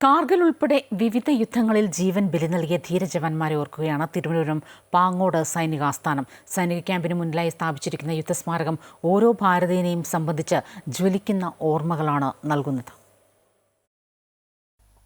കാർഗിൽ ഉൾപ്പെടെ വിവിധ യുദ്ധങ്ങളിൽ ജീവൻ ബലി നൽകിയ ധീരജവാന്മാരെ ഓർക്കുകയാണ് തിരുവനന്തപുരം പാങ്ങോട് സൈനികാസ്ഥാനം സൈനിക ക്യാമ്പിന് മുന്നിലായി സ്ഥാപിച്ചിരിക്കുന്ന യുദ്ധസ്മാരകം ഓരോ ഭാരതീയനെയും സംബന്ധിച്ച് ജ്വലിക്കുന്ന ഓർമ്മകളാണ് നൽകുന്നത്.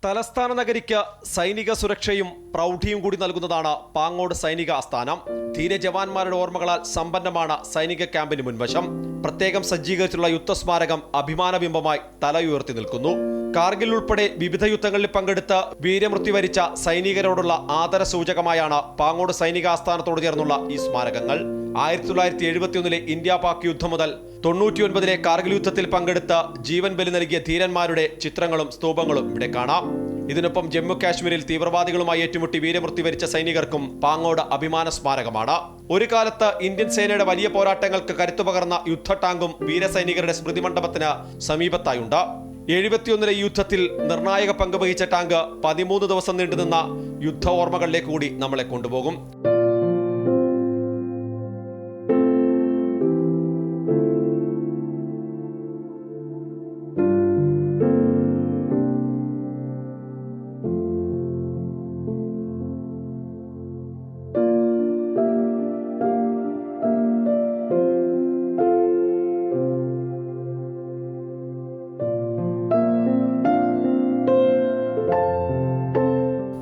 തലസ്ഥാന നഗരിക്ക് സൈനിക സുരക്ഷയും പ്രൗഢിയും കൂടി നൽകുന്നതാണ് പാങ്ങോട് സൈനിക ആസ്ഥാനം. ധീരജവാന്മാരുടെ ഓർമ്മകളാൽ സമ്പന്നമാണ് സൈനിക ക്യാമ്പിന് മുൻവശം. പ്രത്യേകം സജ്ജീകരിച്ചുള്ള യുദ്ധസ്മാരകം അഭിമാനബിംബമായി തലയുയർത്തി നിൽക്കുന്നു. കാർഗിൽ ഉൾപ്പെടെ വിവിധ യുദ്ധങ്ങളിൽ പങ്കെടുത്ത് വീരമൃത്യു വരിച്ച സൈനികരോടുള്ള ആദര സൂചകമായാണ് പാങ്ങോട് സൈനിക ആസ്ഥാനത്തോട് ചേർന്നുള്ള ഈ സ്മാരകങ്ങൾ. ആയിരത്തി തൊള്ളായിരത്തി എഴുപത്തിയൊന്നിലെ ഇന്ത്യ പാക് യുദ്ധം മുതൽ തൊണ്ണൂറ്റിയൊൻപതിലെ കാർഗിൽ യുദ്ധത്തിൽ പങ്കെടുത്ത് ജീവൻ ബലി നൽകിയ ധീരന്മാരുടെ ചിത്രങ്ങളും സ്തൂപങ്ങളും ഇവിടെ കാണാം. ഇതിനൊപ്പം ജമ്മു കാശ്മീരിൽ തീവ്രവാദികളുമായി ഏറ്റുമുട്ടി വീരമൃത്യു വരിച്ച സൈനികർക്കും പാങ്ങോട് അഭിമാന സ്മാരകമാണ്. ഒരു കാലത്ത് ഇന്ത്യൻ സേനയുടെ വലിയ പോരാട്ടങ്ങൾക്ക് കരുത്തുപകർന്ന യുദ്ധ ടാങ്കും വീരസൈനികരുടെ സ്മൃതി മണ്ഡപത്തിന് സമീപത്തായുണ്ട്. എഴുപത്തിയൊന്നിലെ യുദ്ധത്തിൽ നിർണായക പങ്ക് വഹിച്ച ടാങ്ക് പതിമൂന്ന് ദിവസം നീണ്ടുനിന്ന യുദ്ധ ഓർമ്മകളിലേക്ക് കൂടി നമ്മളെ കൊണ്ടുപോകും.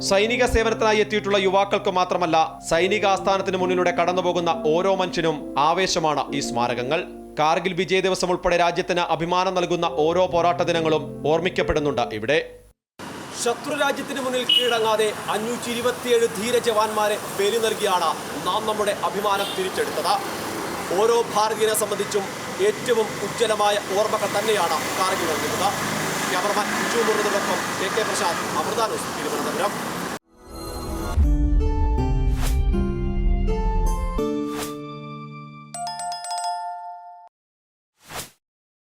സൈനിക സേവനത്തിനായി എത്തിയിട്ടുള്ള യുവാക്കൾക്ക് മാത്രമല്ല സൈനിക ആസ്ഥാനത്തിന് മുന്നിലൂടെ കടന്നുപോകുന്ന ഓരോ മനുഷ്യനും ആവേശമാണ് ഈ സ്മാരകങ്ങൾ. കാർഗിൽ വിജയ ദിവസം ഉൾപ്പെടെ രാജ്യത്തിന് അഭിമാനം നൽകുന്ന ഓരോ പോരാട്ട ദിനങ്ങളും ഓർമ്മിക്കപ്പെടുന്നുണ്ട് ഇവിടെ. ശത്രു രാജ്യത്തിന് മുന്നിൽ കീഴടങ്ങാതെ അഞ്ഞൂറ്റി ഇരുപത്തിയേഴ് ധീര ജവാന്മാരെ ബലി നൽകിയാണ് നാം നമ്മുടെ അഭിമാനം തിരിച്ചെടുത്തത്. ഓരോ ഭാരതീയനെ സംബന്ധിച്ചും ഏറ്റവും ഉജ്ജ്വലമായ ഓർമ്മകൾ തന്നെയാണ് കാർഗിൽ നൽകുന്നത്. ക്യാമറമാൻ ബിജു മുറുന്നതിനൊപ്പം കെ കെ പ്രസാദ് അമൃതാനൂസ് തിരുവനന്തപുരം.